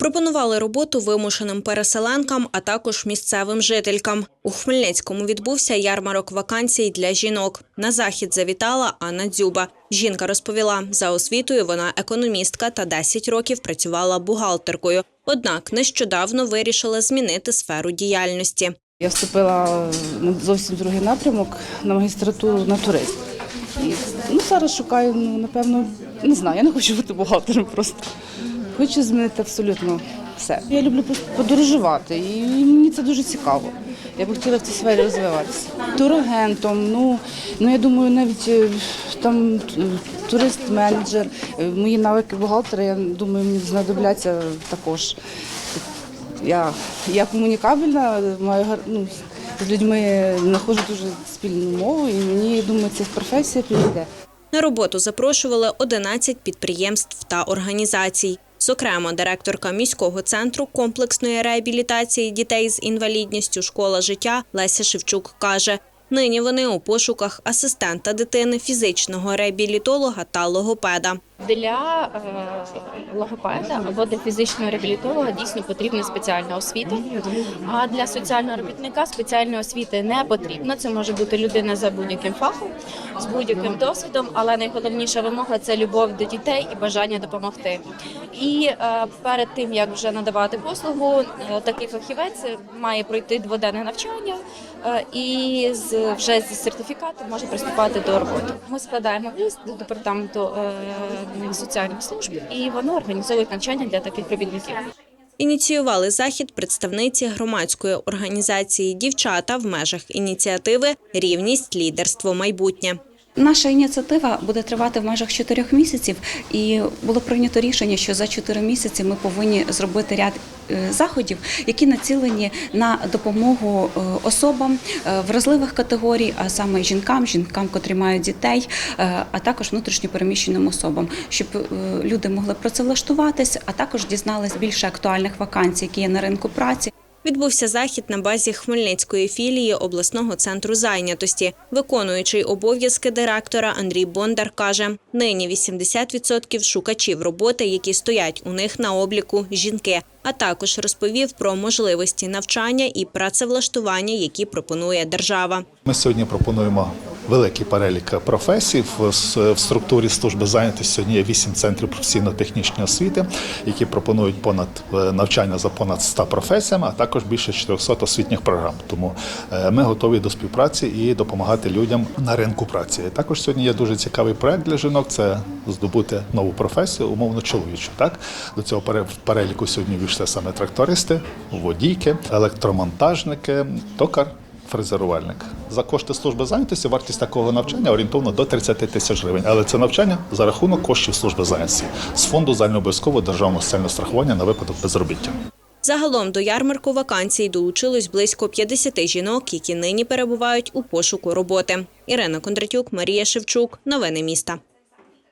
Пропонували роботу вимушеним переселенкам, а також місцевим жителькам. У Хмельницькому відбувся ярмарок вакансій для жінок. На захід завітала Анна Дзюба. Жінка розповіла, за освітою вона економістка та 10 років працювала бухгалтеркою. Однак нещодавно вирішила змінити сферу діяльності. Я вступила на зовсім другий напрямок на магістратуру на туризм. І ну, зараз шукаю, ну, напевно, не знаю, я не хочу бути бухгалтером просто. Хочу змінити абсолютно все. Я люблю подорожувати і мені це дуже цікаво. Я б хотіла в цій сфері розвиватися. Турагентом, ну, ну я думаю, навіть е, там турист-менеджер, Е, мої навики бухгалтера, я думаю, мені знадобляться також. Я, я комунікабельна, маю ну, з людьми знаходжу дуже спільну мову, і мені думаю, ця професія підійде. На роботу запрошували 11 підприємств та організацій. Зокрема, директорка міського центру комплексної реабілітації дітей з інвалідністю Школа життя Леся Шевчук каже, нині вони у пошуках асистента дитини, фізичного реабілітолога та логопеда. Для е, логопеда або для фізичного реабілітолога дійсно потрібна спеціальна освіта. А для соціального робітника спеціальної освіти не потрібно. Це може бути людина за будь-яким фахом, з будь-яким досвідом, але найголовніша вимога це любов до дітей і бажання допомогти. І е, перед тим як вже надавати послугу, е, такий фахівець має пройти дводенне навчання і з вже зі сертифікатом може приступати до роботи. Ми складаємо лист до департаменту соціальних служб, і вони організовують навчання для таких робітників. Ініціювали захід представниці громадської організації Дівчата в межах ініціативи Рівність, лідерство, майбутнє. Наша ініціатива буде тривати в межах чотирьох місяців, і було прийнято рішення, що за чотири місяці ми повинні зробити ряд е, заходів, які націлені на допомогу е, особам е, вразливих категорій, а саме жінкам, жінкам, котрі мають дітей, а також внутрішньопереміщеним особам, щоб люди могли працевлаштуватись, а також дізнались більше актуальних вакансій, які є на ринку праці. Відбувся захід на базі Хмельницької філії обласного центру зайнятості. Виконуючий обов'язки директора Андрій Бондар каже, нині 80% шукачів роботи, які стоять у них на обліку жінки, а також розповів про можливості навчання і працевлаштування, які пропонує держава. Ми сьогодні пропонуємо великий перелік професій. В, структурі служби зайнятості сьогодні є вісім центрів професійно-технічної освіти, які пропонують понад е, навчання за понад 100 професіями, а також більше 400 освітніх програм. Тому е, ми готові до співпраці і допомагати людям на ринку праці. Також сьогодні є дуже цікавий проект для жінок. Це здобути нову професію, умовно чоловічу. Так до цього переліку сьогодні війшли саме трактористи, водійки, електромонтажники, токар фрезерувальник. За кошти служби зайнятості вартість такого навчання орієнтовно до 30 тисяч гривень. Але це навчання за рахунок коштів служби зайнятості з фонду загальнообов'язкового державного соціального страхування на випадок безробіття. Загалом до ярмарку вакансій долучилось близько 50 жінок, які нині перебувають у пошуку роботи. Ірина Кондратюк, Марія Шевчук. Новини міста.